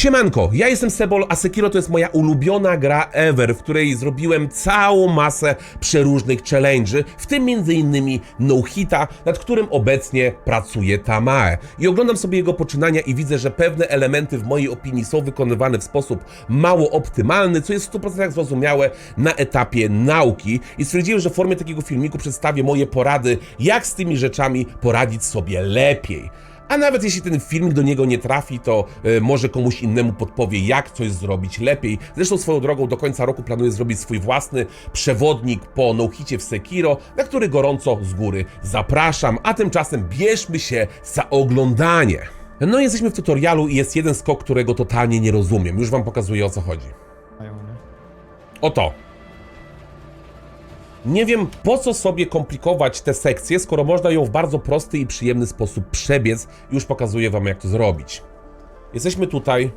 Siemanko, ja jestem Sebol, a Sekiro to jest moja ulubiona gra ever, w której zrobiłem całą masę przeróżnych challenge'y, w tym m.in. No Hita, nad którym obecnie pracuje Tamae. I oglądam sobie jego poczynania i widzę, że pewne elementy w mojej opinii są wykonywane w sposób mało optymalny, co jest w 100% zrozumiałe na etapie nauki i stwierdziłem, że w formie takiego filmiku przedstawię moje porady, jak z tymi rzeczami poradzić sobie lepiej. A nawet jeśli ten filmik do niego nie trafi, to y, może komuś innemu podpowie, jak coś zrobić lepiej. Zresztą swoją drogą do końca roku planuję zrobić swój własny przewodnik po no-hicie w Sekiro, na który gorąco z góry zapraszam. A tymczasem bierzmy się za oglądanie. No jesteśmy w tutorialu i jest jeden skok, którego totalnie nie rozumiem. Już wam pokazuję o co chodzi. Oto. Nie wiem, po co sobie komplikować tę sekcję, skoro można ją w bardzo prosty i przyjemny sposób przebiec. Już pokazuję wam, jak to zrobić. Jesteśmy tutaj.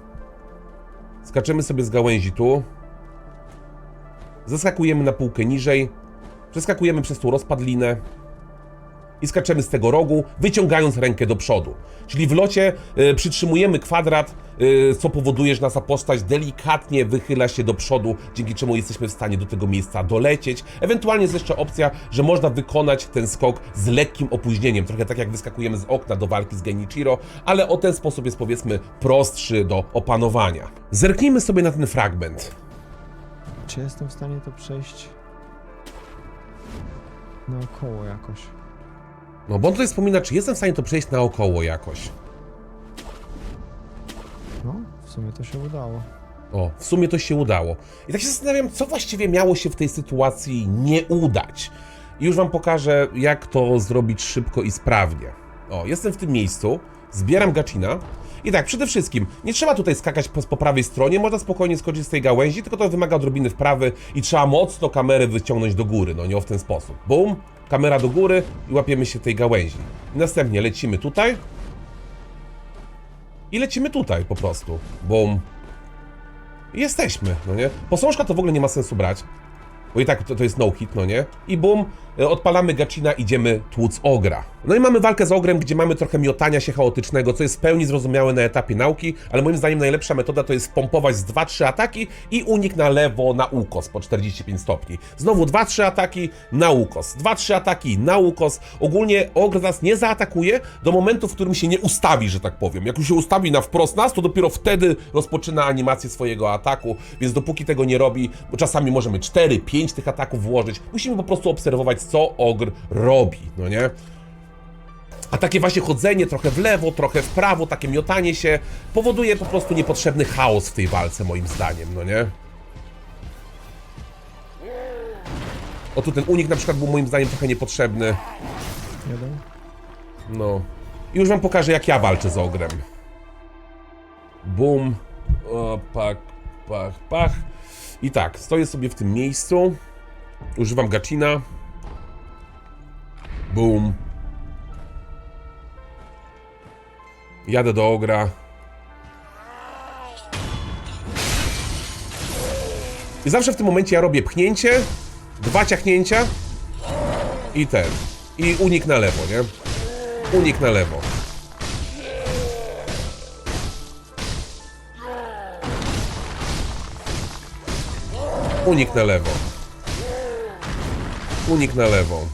Skaczemy sobie z gałęzi tu. Zaskakujemy na półkę niżej. Przeskakujemy przez tą rozpadlinę. I skaczemy z tego rogu, wyciągając rękę do przodu. Czyli w locie y, przytrzymujemy kwadrat, y, co powoduje, że nasza postać delikatnie wychyla się do przodu, dzięki czemu jesteśmy w stanie do tego miejsca dolecieć. Ewentualnie jest jeszcze opcja, że można wykonać ten skok z lekkim opóźnieniem, trochę tak jak wyskakujemy z okna do walki z Genichiro, ale o ten sposób jest powiedzmy prostszy do opanowania. Zerknijmy sobie na ten fragment. Czy jestem w stanie to przejść naokoło jakoś? No bo on tutaj wspomina, czy jestem w stanie to przejść naokoło jakoś. No, w sumie to się udało. O, w sumie to się udało. I tak się zastanawiam, co właściwie miało się w tej sytuacji nie udać. I już wam pokażę, jak to zrobić szybko i sprawnie. O, jestem w tym miejscu, zbieram gacina. I tak, przede wszystkim, nie trzeba tutaj skakać po, po prawej stronie, można spokojnie skoczyć z tej gałęzi, tylko to wymaga odrobiny wprawy i trzeba mocno kamerę wyciągnąć do góry, no nie o w ten sposób. Bum, kamera do góry i łapiemy się tej gałęzi. Następnie lecimy tutaj i lecimy tutaj po prostu. Bum, i jesteśmy, no nie? Posążka to w ogóle nie ma sensu brać, bo i tak to, to jest no-hit, no nie? I bum, y, odpalamy gacina, idziemy tłuc ogra. No i mamy walkę z ogrem, gdzie mamy trochę miotania się chaotycznego, co jest w pełni zrozumiałe na etapie nauki, ale moim zdaniem najlepsza metoda to jest pompować z 2-3 ataki i unik na lewo na ukos po 45 stopni. Znowu 2-3 ataki na ukos, 2-3 ataki na ukos. Ogólnie ogr nas nie zaatakuje do momentu, w którym się nie ustawi, że tak powiem. Jak już się ustawi na wprost nas, to dopiero wtedy rozpoczyna animację swojego ataku, więc dopóki tego nie robi, bo czasami możemy 4-5 tych ataków włożyć, musimy po prostu obserwować, co ogr robi, no nie? A takie właśnie chodzenie trochę w lewo, trochę w prawo, takie miotanie się powoduje po prostu niepotrzebny chaos w tej walce, moim zdaniem, no nie? O tu ten unik na przykład był moim zdaniem trochę niepotrzebny. Jeden? No. I już wam pokażę, jak ja walczę z ogrem. Bum. O, pak, pach, pach. I tak, stoję sobie w tym miejscu. Używam gacina. Bum. Jadę do ogra. I zawsze w tym momencie ja robię pchnięcie, dwa ciachnięcia i ten. I unik na lewo, nie? Unik na lewo. Unik na lewo. Unik na lewo.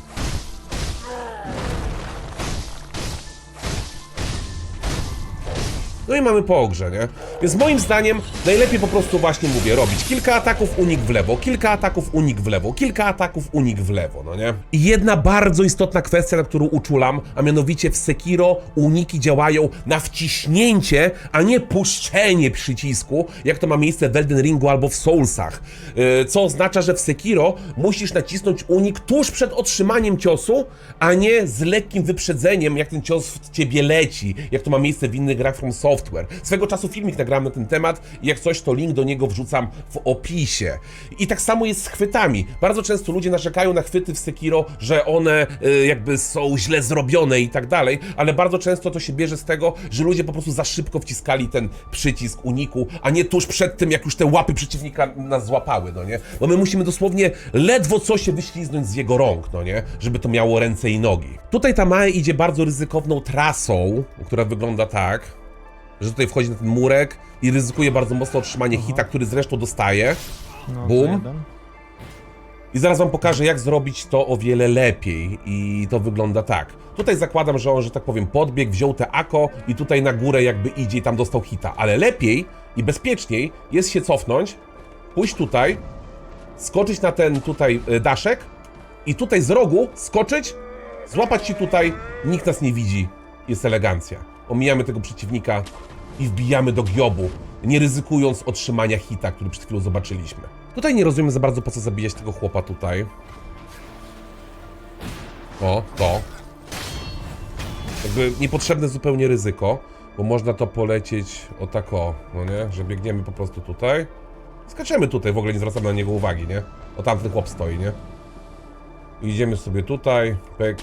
No i mamy po ogrze, nie? Więc moim zdaniem najlepiej po prostu właśnie mówię, robić kilka ataków, unik w lewo, kilka ataków, unik w lewo, kilka ataków, unik w lewo, no nie? I jedna bardzo istotna kwestia, na którą uczulam, a mianowicie w Sekiro uniki działają na wciśnięcie, a nie puszczenie przycisku, jak to ma miejsce w Elden Ringu albo w Soulsach. Yy, co oznacza, że w Sekiro musisz nacisnąć unik tuż przed otrzymaniem ciosu, a nie z lekkim wyprzedzeniem, jak ten cios w ciebie leci, jak to ma miejsce w innych grach From Software. Swego czasu filmik nagrałem na ten temat jak coś, to link do niego wrzucam w opisie. I tak samo jest z chwytami. Bardzo często ludzie narzekają na chwyty w Sekiro, że one y, jakby są źle zrobione i tak dalej, ale bardzo często to się bierze z tego, że ludzie po prostu za szybko wciskali ten przycisk uniku, a nie tuż przed tym, jak już te łapy przeciwnika nas złapały, no nie? Bo my musimy dosłownie ledwo co się wyśliznąć z jego rąk, no nie? Żeby to miało ręce i nogi. Tutaj Tamae idzie bardzo ryzykowną trasą, która wygląda tak. Że tutaj wchodzi na ten murek i ryzykuje bardzo mocno otrzymanie hita, który zresztą dostaje. No, jeden. I zaraz wam pokażę, jak zrobić to o wiele lepiej. I to wygląda tak. Tutaj zakładam, że on, że tak powiem, podbiegł, wziął te ako i tutaj na górę jakby idzie i tam dostał hita. Ale lepiej i bezpieczniej jest się cofnąć, pójść tutaj, skoczyć na ten tutaj y, daszek i tutaj z rogu skoczyć, złapać się tutaj, nikt nas nie widzi. Jest elegancja. Omijamy tego przeciwnika i wbijamy do giobu, nie ryzykując otrzymania hita, który przed chwilą zobaczyliśmy. Tutaj nie rozumiem za bardzo, po co zabijać tego chłopa tutaj. O, to. Jakby niepotrzebne zupełnie ryzyko, bo można to polecieć o tak o, no nie? Że biegniemy po prostu tutaj. Skaczemy tutaj, w ogóle nie zwracamy na niego uwagi, nie? O tamten chłop stoi, nie? Idziemy sobie tutaj, pyk.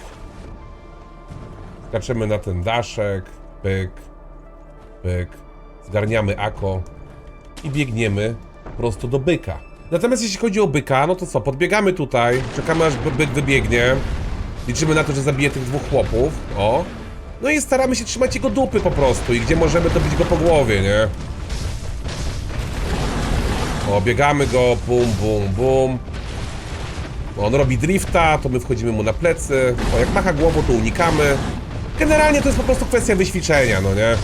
Skaczemy na ten daszek, pyk, pyk. Zgarniamy ako i biegniemy prosto do byka. Natomiast jeśli chodzi o byka, no to co, podbiegamy tutaj, czekamy aż by- byk wybiegnie, liczymy na to, że zabije tych dwóch chłopów, o. No i staramy się trzymać jego dupy po prostu i gdzie możemy, to bić go po głowie, nie? O, biegamy go, bum, bum, bum. On robi drifta, to my wchodzimy mu na plecy. O, jak macha głową, to unikamy. Generalnie to jest po prostu kwestia wyćwiczenia, no nie?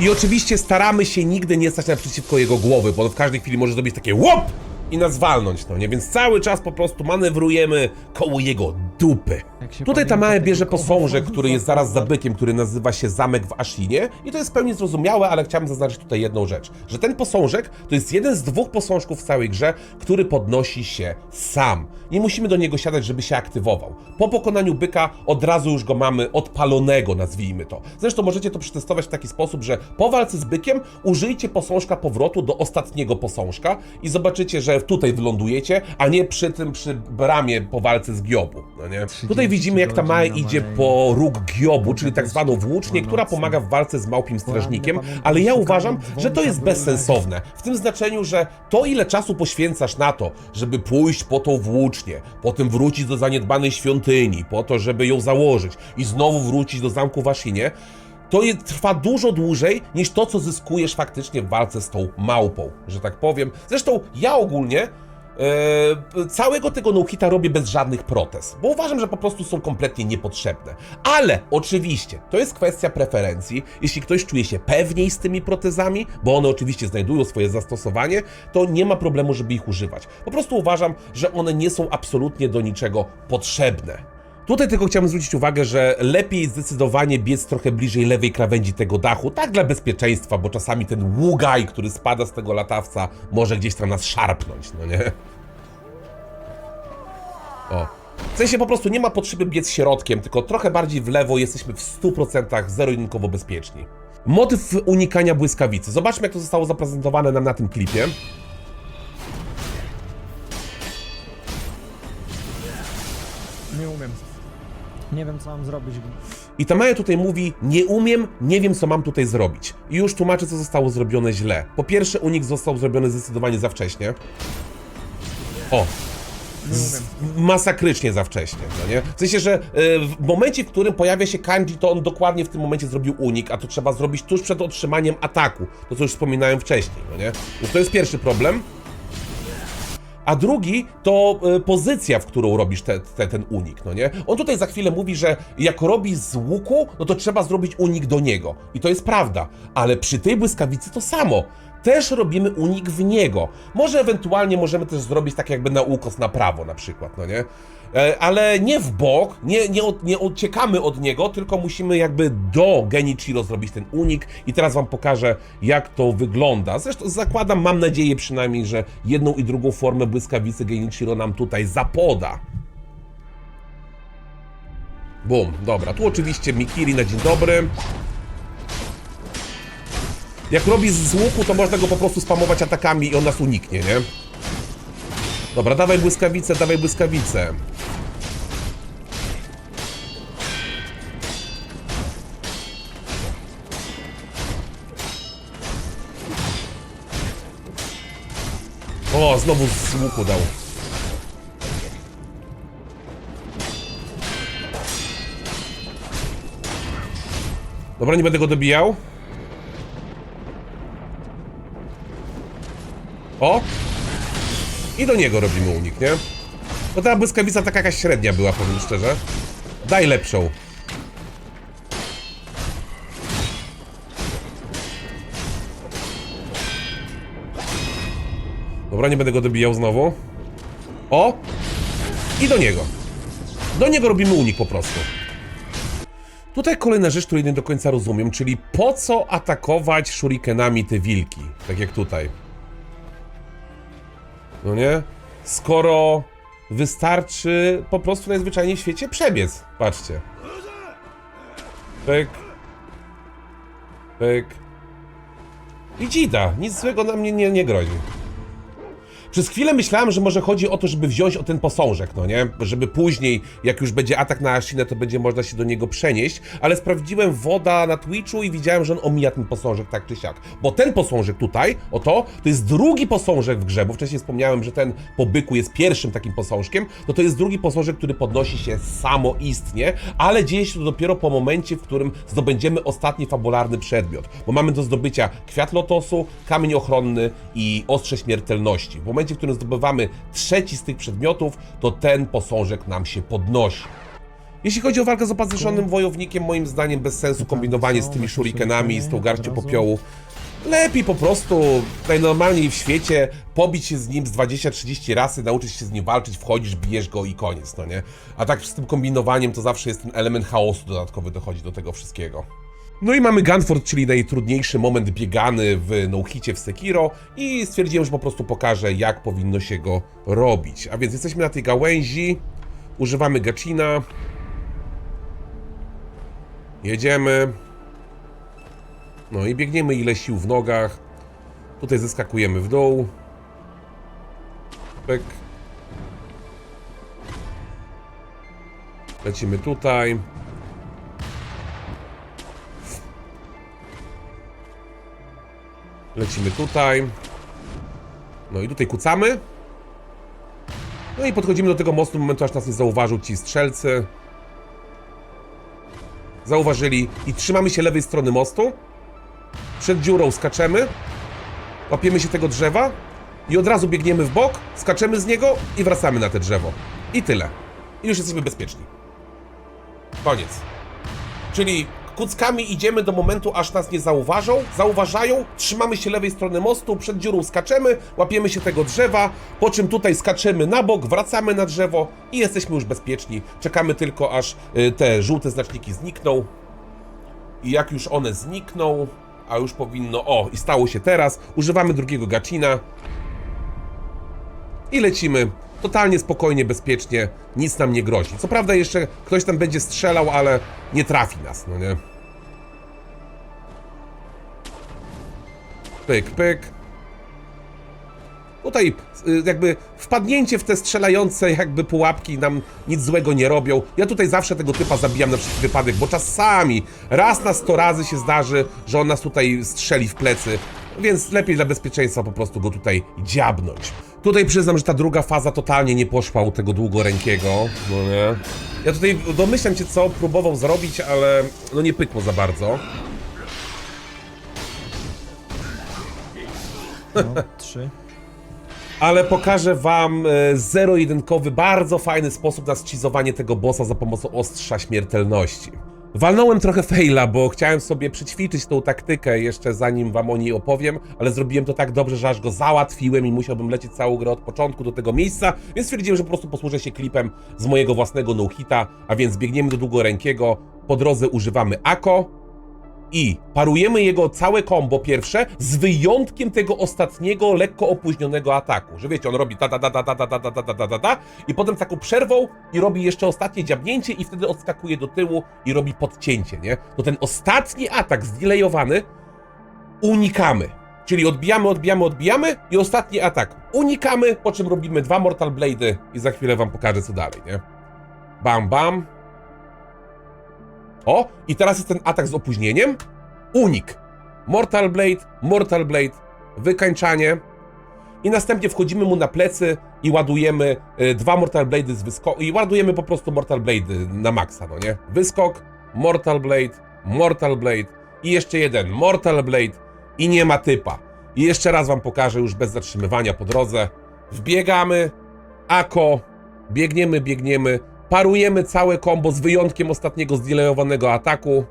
I oczywiście staramy się nigdy nie stać naprzeciwko jego głowy, bo on w każdej chwili może zrobić takie łop i nas walnąć, no nie? Więc cały czas po prostu manewrujemy koło jego dupy. Tutaj ta pamięta małe tego bierze posążek, który jest zaraz za bykiem, który nazywa się Zamek w Ashinie i to jest w pełni zrozumiałe, ale chciałem zaznaczyć tutaj jedną rzecz, że ten posążek to jest jeden z dwóch posążków w całej grze, który podnosi się sam. Nie musimy do niego siadać, żeby się aktywował. Po pokonaniu byka od razu już go mamy odpalonego, nazwijmy to. Zresztą możecie to przetestować w taki sposób, że po walce z bykiem użyjcie posążka powrotu do ostatniego posążka i zobaczycie, że tutaj wylądujecie, a nie przy tym, przy bramie po walce z Giobu, no nie? Tutaj widzimy, jak ta na idzie po róg Giobu, czyli tak zwaną włócznię, która pomaga w walce z małpim strażnikiem, ale ja uważam, że to jest bezsensowne. W tym znaczeniu, że to ile czasu poświęcasz na to, żeby pójść po tą włócznię, potem wrócić do zaniedbanej świątyni, po to, żeby ją założyć i znowu wrócić do zamku w Ashinie, to trwa dużo dłużej niż to, co zyskujesz faktycznie w walce z tą małpą, że tak powiem. Zresztą ja ogólnie e, całego tego no-hita robię bez żadnych protez, bo uważam, że po prostu są kompletnie niepotrzebne. Ale oczywiście, to jest kwestia preferencji. Jeśli ktoś czuje się pewniej z tymi protezami, bo one oczywiście znajdują swoje zastosowanie, to nie ma problemu, żeby ich używać. Po prostu uważam, że one nie są absolutnie do niczego potrzebne. Tutaj tylko chciałem zwrócić uwagę, że lepiej zdecydowanie biec trochę bliżej lewej krawędzi tego dachu, tak dla bezpieczeństwa, bo czasami ten ługaj, który spada z tego latawca, może gdzieś tam nas szarpnąć, no nie? O. W sensie po prostu nie ma potrzeby biec środkiem, tylko trochę bardziej w lewo jesteśmy w 100% zero-jedynkowo bezpieczni. Motyw unikania błyskawicy. Zobaczmy, jak to zostało zaprezentowane nam na tym klipie. Nie wiem, co mam zrobić. I ta Maja tutaj mówi: Nie umiem, nie wiem, co mam tutaj zrobić. I już tłumaczę, co zostało zrobione źle. Po pierwsze, unik został zrobiony zdecydowanie za wcześnie. O, umiem. masakrycznie za wcześnie, no nie? W sensie, że y, w momencie, w którym pojawia się kanji, to on dokładnie w tym momencie zrobił unik, a to trzeba zrobić tuż przed otrzymaniem ataku. To, co już wspominałem wcześniej, no nie? Więc to jest pierwszy problem. A drugi to y, pozycja, w którą robisz te, te, ten unik, no nie? On tutaj za chwilę mówi, że jak robi z łuku, no to trzeba zrobić unik do niego. I to jest prawda, ale przy tej błyskawicy to samo. Też robimy unik w niego. Może ewentualnie możemy też zrobić tak jakby na ukos na prawo na przykład, no nie? E, Ale nie w bok, nie, nie, od, nie uciekamy od niego, tylko musimy jakby do Genichiro zrobić ten unik i teraz wam pokażę jak to wygląda. Zresztą zakładam, mam nadzieję przynajmniej, że jedną i drugą formę błyskawicy Genichiro nam tutaj zapoda. Bum, dobra, tu oczywiście Mikiri na dzień dobry. Jak robi z łuku, to można go po prostu spamować atakami i on nas uniknie, nie? Dobra, dawaj błyskawice, dawaj błyskawice. O, znowu z łuku dał. Dobra, nie będę go dobijał. O! I do niego robimy unik, nie? No ta błyskawica taka jakaś średnia była, powiem szczerze. Daj lepszą. Dobra, nie będę go dobijał znowu. O! I do niego. Do niego robimy unik po prostu. Tutaj kolejna rzecz, której nie do końca rozumiem, czyli po co atakować shurikenami te wilki? Tak jak tutaj. No nie? Skoro wystarczy po prostu najzwyczajniej w świecie przebiec. Patrzcie. Pyk. Pyk. I dzida. Nic złego nam nie, nie, nie grozi. Przez chwilę myślałem, że może chodzi o to, żeby wziąć o ten posążek, no nie? Żeby później, jak już będzie atak na Ashinę, to będzie można się do niego przenieść, ale sprawdziłem woda na Twitchu i widziałem, że on omija ten posążek tak czy siak. Bo ten posążek tutaj, oto, to jest drugi posążek w grze, bo wcześniej wspomniałem, że ten po byku jest pierwszym takim posążkiem, to to jest drugi posążek, który podnosi się samoistnie, ale dzieje się to dopiero po momencie, w którym zdobędziemy ostatni fabularny przedmiot, bo mamy do zdobycia kwiat lotosu, kamień ochronny i ostrze śmiertelności. W momencie, w którym zdobywamy trzeci z tych przedmiotów, to ten posążek nam się podnosi. Jeśli chodzi o walkę z opancerzonym wojownikiem, moim zdaniem bez sensu kombinowanie z tymi shurikenami, z tą garścią popiołu. Lepiej po prostu najnormalniej w świecie pobić się z nim z 20-30 razy, nauczyć się z nim walczyć, wchodzisz, bijesz go i koniec, no nie? A tak z tym kombinowaniem to zawsze jest ten element chaosu dodatkowy dochodzi do tego wszystkiego. No i mamy Gunford, czyli najtrudniejszy moment biegany w no-hicie w Sekiro i stwierdziłem, że po prostu pokażę, jak powinno się go robić. A więc jesteśmy na tej gałęzi, używamy Gachina, jedziemy, no i biegniemy ile sił w nogach, tutaj zeskakujemy w dół, pyk, lecimy tutaj, Lecimy tutaj. No i tutaj kucamy. No i podchodzimy do tego mostu momentu, aż nas nie zauważył ci strzelcy. Zauważyli i trzymamy się lewej strony mostu. Przed dziurą skaczemy. Łapiemy się tego drzewa i od razu biegniemy w bok, skaczemy z niego i wracamy na te drzewo. I tyle. I już jesteśmy bezpieczni. Koniec. Czyli kuckami idziemy do momentu, aż nas nie zauważą, zauważają, trzymamy się lewej strony mostu, przed dziurą skaczemy, łapiemy się tego drzewa, po czym tutaj skaczemy na bok, wracamy na drzewo i jesteśmy już bezpieczni. Czekamy tylko, aż y, te żółte znaczniki znikną. I jak już one znikną, a już powinno... O, i stało się teraz, używamy drugiego gacina i lecimy totalnie spokojnie, bezpiecznie, nic nam nie grozi. Co prawda jeszcze ktoś tam będzie strzelał, ale nie trafi nas, no nie? Pyk, pyk. Tutaj y, jakby wpadnięcie w te strzelające jakby pułapki nam nic złego nie robią. Ja tutaj zawsze tego typa zabijam na wszelki wypadek, bo czasami raz na 100 razy się zdarzy, że on nas tutaj strzeli w plecy, więc lepiej dla bezpieczeństwa po prostu go tutaj dziabnąć. Tutaj przyznam, że ta druga faza totalnie nie poszła u tego długorękiego, no nie? Ja tutaj domyślam się co próbował zrobić, ale no nie pykło za bardzo. No, trzy. ale pokażę wam e, zero-jedynkowy, bardzo fajny sposób na schizowanie tego bossa za pomocą ostrza śmiertelności. Walnąłem trochę faila, bo chciałem sobie przećwiczyć tą taktykę jeszcze zanim wam o niej opowiem, ale zrobiłem to tak dobrze, że aż go załatwiłem i musiałbym lecieć całą grę od początku do tego miejsca, więc stwierdziłem, że po prostu posłużę się klipem z mojego własnego no-hita, a więc biegniemy do długorękiego, po drodze używamy Ako, i parujemy jego całe combo pierwsze, z wyjątkiem tego ostatniego, lekko opóźnionego ataku. Że wiecie, on robi ta ta ta ta ta ta ta ta ta ta ta ta i potem taką przerwą i robi jeszcze ostatnie dziabnięcie i wtedy odskakuje do tyłu i robi podcięcie, nie? To ten ostatni atak zdelejowany unikamy. Czyli odbijamy, odbijamy, odbijamy i ostatni atak unikamy, po czym robimy dwa Mortal Blade'y i za chwilę wam pokażę co dalej, nie? Bam, bam, o, i teraz jest ten atak z opóźnieniem. Unik. Mortal Blade, Mortal Blade, wykańczanie. I następnie wchodzimy mu na plecy i ładujemy y, dwa Mortal Blade z wyskoku. I ładujemy po prostu Mortal Blade na maksa, no nie? Wyskok, Mortal Blade, Mortal Blade i jeszcze jeden Mortal Blade i nie ma typa. I jeszcze raz wam pokażę już bez zatrzymywania po drodze. Wbiegamy, ako, biegniemy, biegniemy, parujemy całe combo z wyjątkiem ostatniego zdelayowanego ataku.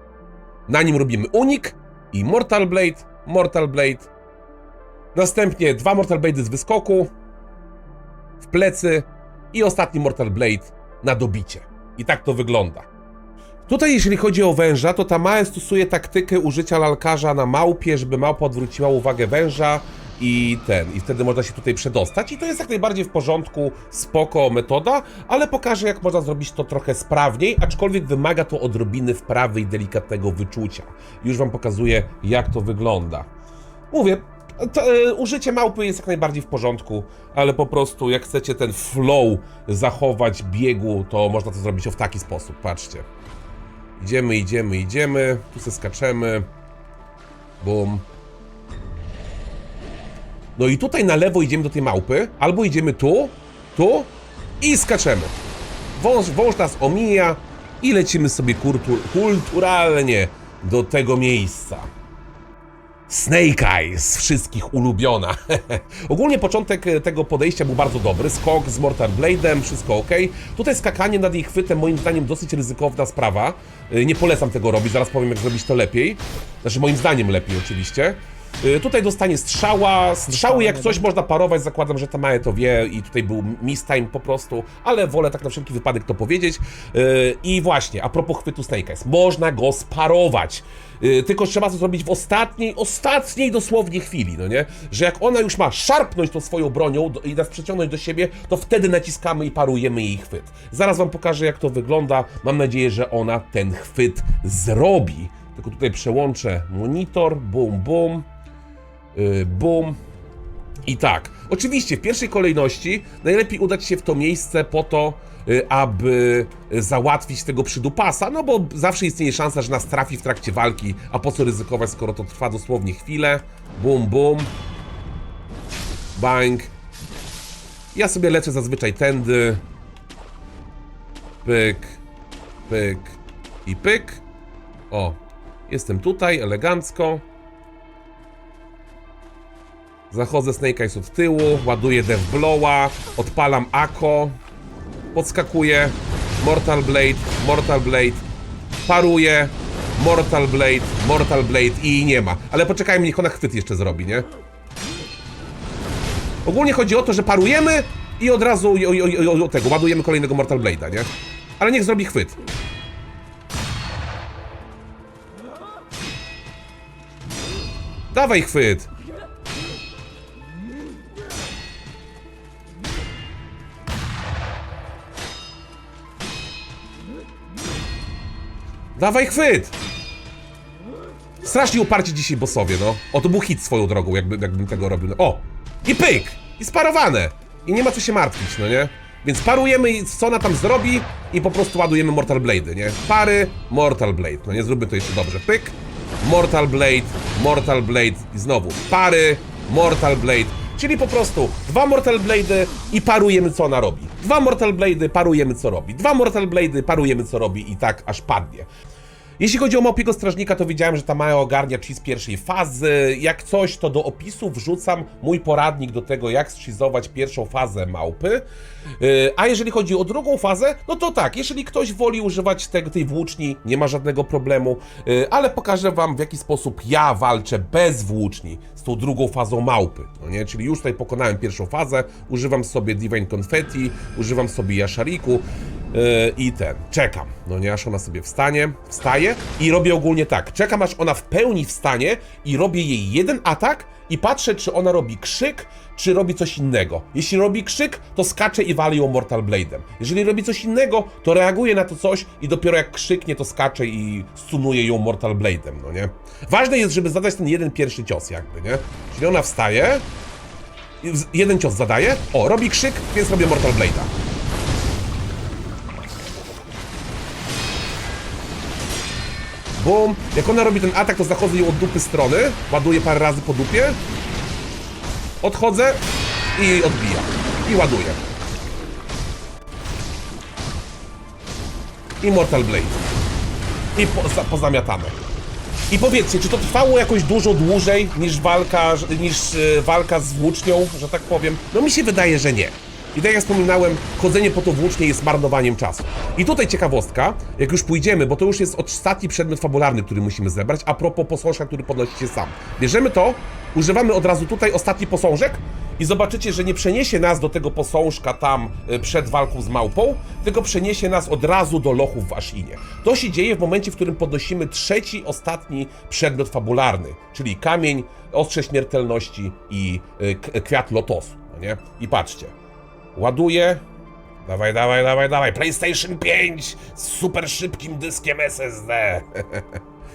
Na nim robimy unik i Mortal Blade, Mortal Blade. Następnie dwa Mortal Blade z wyskoku, w plecy i ostatni Mortal Blade na dobicie. I tak to wygląda. Tutaj, jeśli chodzi o węża, to Tamae stosuje taktykę użycia lalkarza na małpie, żeby małpa odwróciła uwagę węża i ten, i wtedy można się tutaj przedostać. I to jest jak najbardziej w porządku, spoko metoda, ale pokażę, jak można zrobić to trochę sprawniej, aczkolwiek wymaga to odrobiny wprawy i delikatnego wyczucia. Już wam pokazuję, jak to wygląda. Mówię, to, e, użycie małpy jest jak najbardziej w porządku, ale po prostu jak chcecie ten flow zachować biegu, to można to zrobić w taki sposób, patrzcie. Idziemy, idziemy, idziemy, tu se skaczemy. Bum. No i tutaj na lewo idziemy do tej małpy, albo idziemy tu, tu i skaczemy. Wąż, wąż nas omija i lecimy sobie kultur, kulturalnie do tego miejsca. Snake Eyes, wszystkich ulubiona. Ogólnie początek e, tego podejścia był bardzo dobry. Skok z Mortal Blade'em, wszystko ok. Tutaj skakanie nad jej chwytem, moim zdaniem, dosyć ryzykowna sprawa. E, Nie polecam tego robić, zaraz powiem, jak zrobić to lepiej. Znaczy, moim zdaniem lepiej, oczywiście. E, Tutaj dostanie strzała. Strzały, jak coś można parować, zakładam, że Tamae to wie i tutaj był miss time po prostu, ale wolę tak na wszelki wypadek to powiedzieć. E, I właśnie, a propos chwytu Snake Eyes, można go sparować. Yy, tylko trzeba to zrobić w ostatniej, ostatniej dosłownie chwili, no nie? Że jak ona już ma szarpnąć tą swoją bronią i nas przeciągnąć do siebie, to wtedy naciskamy i parujemy jej chwyt. Zaraz wam pokażę, jak to wygląda. Mam nadzieję, że ona ten chwyt zrobi. Tylko tutaj przełączę monitor, bum, bum, yy, bum. I tak, oczywiście w pierwszej kolejności najlepiej udać się w to miejsce po to, y, aby załatwić tego przydupasa, no bo zawsze istnieje szansa, że nas trafi w trakcie walki, a po co ryzykować, skoro to trwa dosłownie chwilę. Bum, bum. Bang. Ja sobie lecę zazwyczaj tędy. Pyk, pyk i pyk. O, jestem tutaj, elegancko. Zachodzę Snake Eyes od tyłu, ładuję Death Blowa, odpalam Ako, podskakuję, Mortal Blade, Mortal Blade, paruję, Mortal Blade, Mortal Blade i nie ma. Ale poczekajmy, niech ona chwyt jeszcze zrobi, nie? Ogólnie chodzi o to, że parujemy i od razu o, o, o tego, ładujemy kolejnego Mortal Blade'a, nie? Ale niech zrobi chwyt. Dawaj chwyt! Dawaj chwyt! Strasznie uparcie dzisiaj bossowie, no. O, to był hit swoją drogą, jakby, jakbym tego robił. O! I pyk! I sparowane! I nie ma co się martwić, no nie? Więc parujemy, i co ona tam zrobi i po prostu ładujemy Mortal Blade, nie? Pary, Mortal Blade. No nie, zróbmy to jeszcze dobrze. Pyk, Mortal Blade, Mortal Blade i znowu pary, Mortal Blade. Czyli po prostu dwa Mortal Blade'y i parujemy co ona robi. Dwa Mortal Blade'y, parujemy co robi. Dwa Mortal Blade'y, parujemy co robi i tak aż padnie. Jeśli chodzi o Małpiego Strażnika, to widziałem, że Tamae ogarnia cheese pierwszej fazy. Jak coś, to do opisu wrzucam mój poradnik do tego, jak schizować pierwszą fazę małpy. Yy, A jeżeli chodzi o drugą fazę, no to tak, jeżeli ktoś woli używać tego, tej włóczni, nie ma żadnego problemu, Yy, ale pokażę wam, w jaki sposób ja walczę bez włóczni z tą drugą fazą małpy. No nie? Czyli już tutaj pokonałem pierwszą fazę, używam sobie Divine Confetti, używam sobie Yashariku, Yy, i ten, czekam, no nie, aż ona sobie wstanie, wstaje i robię ogólnie tak, czekam aż ona w pełni wstanie i robię jej jeden atak i patrzę, czy ona robi krzyk, czy robi coś innego. Jeśli robi krzyk, to skaczę i walę ją Mortal Blade'em. Jeżeli robi coś innego, to reaguję na to coś i dopiero jak krzyknie, to skaczę i stunuję ją Mortal Blade'em, no nie? Ważne jest, żeby zadać ten jeden pierwszy cios jakby, nie? Czyli ona wstaje, jeden cios zadaje, o, robi krzyk, więc robię Mortal Blade'a. Bum. Jak ona robi ten atak, to zachodzę ją od dupy strony. Ładuję parę razy po dupie. Odchodzę i odbija. I ładuję. I Mortal Blade. I po, za, pozamiatamy. I powiedzcie, czy to trwało jakoś dużo dłużej niż walka, niż e, walka z włócznią, że tak powiem? No mi się wydaje, że nie. I tak jak wspominałem, chodzenie po to włócznie jest marnowaniem czasu. I tutaj ciekawostka, jak już pójdziemy, bo to już jest ostatni przedmiot fabularny, który musimy zebrać, a propos posążka, który podnosicie sam. Bierzemy to, używamy od razu tutaj ostatni posążek i zobaczycie, że nie przeniesie nas do tego posążka tam y, przed walką z małpą, tylko przeniesie nas od razu do lochów w Ashinie. To się dzieje w momencie, w którym podnosimy trzeci, ostatni przedmiot fabularny, czyli kamień, ostrze śmiertelności i k- kwiat lotosu, no nie? I patrzcie, ładuję, dawaj, dawaj, dawaj, dawaj, PlayStation 5 z super szybkim dyskiem SSD.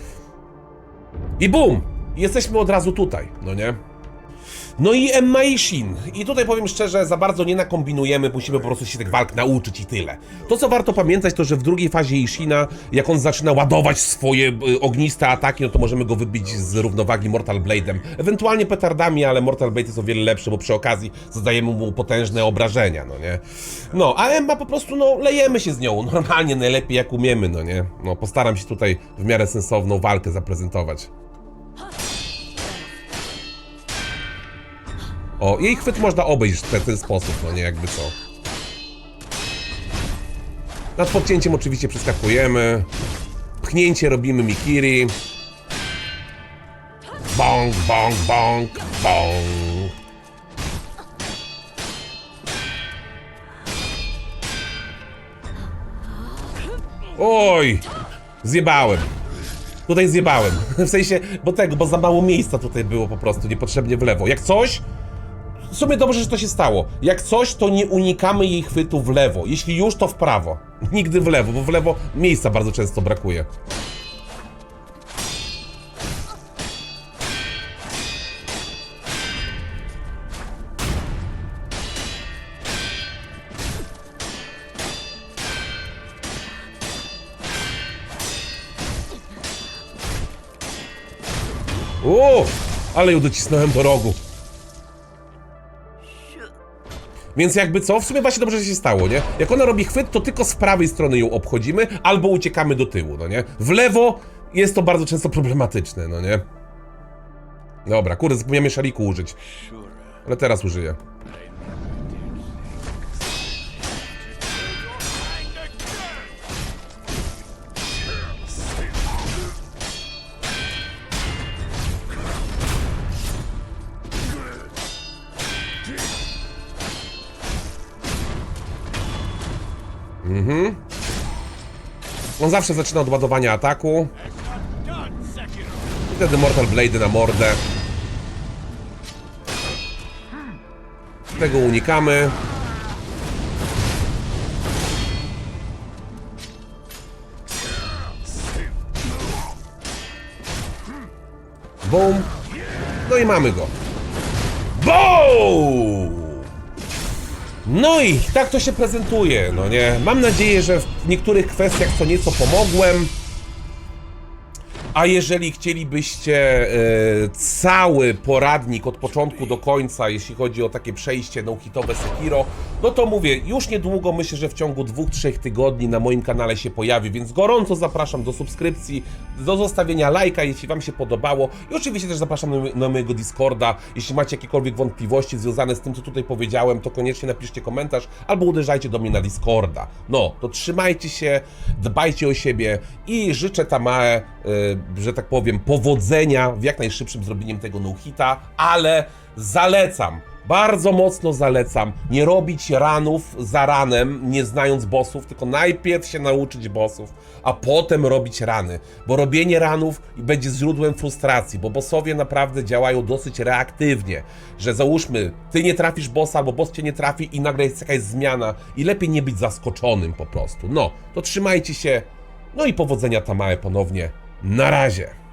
I bum! Jesteśmy od razu tutaj, no nie? No i Emma i Shin. I tutaj powiem szczerze, za bardzo nie nakombinujemy, musimy po prostu się tych walk nauczyć i tyle. To co warto pamiętać, to że w drugiej fazie Ishina, jak on zaczyna ładować swoje y, ogniste ataki, no to możemy go wybić z równowagi Mortal Blade'em. Ewentualnie petardami, ale Mortal Blade jest o wiele lepszy, bo przy okazji zadajemy mu potężne obrażenia, no nie? No, a Emma po prostu, no, lejemy się z nią normalnie, najlepiej jak umiemy, no nie? No, postaram się tutaj w miarę sensowną walkę zaprezentować. O, jej chwyt można obejść w ten, ten sposób, no nie jakby co. Nad podcięciem oczywiście przeskakujemy. Pchnięcie robimy Mikiri. Bong, bong, bong, bong. Oj! Zjebałem. Tutaj zjebałem. W sensie, bo tego, bo za mało miejsca tutaj było po prostu, niepotrzebnie w lewo. Jak coś, w sumie dobrze, że to się stało. Jak coś, to nie unikamy jej chwytu w lewo. Jeśli już, to w prawo. Nigdy w lewo, bo w lewo miejsca bardzo często brakuje. O, ale ją docisnąłem do rogu. Więc jakby co, w sumie właśnie dobrze, się stało, nie? Jak ona robi chwyt, to tylko z prawej strony ją obchodzimy, albo uciekamy do tyłu, no nie? W lewo jest to bardzo często problematyczne, no nie? Dobra, kurde, zapomniałem szaliku użyć. Ale teraz użyję. On zawsze zaczyna od ładowania ataku. I wtedy Mortal Blade na mordę. Tego unikamy. Boom. No i mamy go. Boom! No i tak to się prezentuje, no nie? Mam nadzieję, że w niektórych kwestiach co nieco pomogłem. A jeżeli chcielibyście e, cały poradnik od początku do końca, jeśli chodzi o takie przejście no-hitowe Sekiro, no to mówię, już niedługo myślę, że w ciągu dwóch, trzech tygodni na moim kanale się pojawi, więc gorąco zapraszam do subskrypcji, do zostawienia lajka, jeśli Wam się podobało i oczywiście też zapraszam na, na mojego Discorda, jeśli macie jakiekolwiek wątpliwości związane z tym, co tutaj powiedziałem, to koniecznie napiszcie komentarz albo uderzajcie do mnie na Discorda. No, to trzymajcie się, dbajcie o siebie i życzę Tamae, y, że tak powiem, powodzenia w jak najszybszym zrobieniem tego no-hita, ale zalecam, bardzo mocno zalecam nie robić ranów za ranem, nie znając bossów, tylko najpierw się nauczyć bossów, a potem robić rany, bo robienie ranów będzie źródłem frustracji, bo bossowie naprawdę działają dosyć reaktywnie, że załóżmy, ty nie trafisz bossa, albo boss cię nie trafi i nagle jest jakaś zmiana i lepiej nie być zaskoczonym po prostu. No, to trzymajcie się, no i powodzenia Tamae ponownie. Na razie.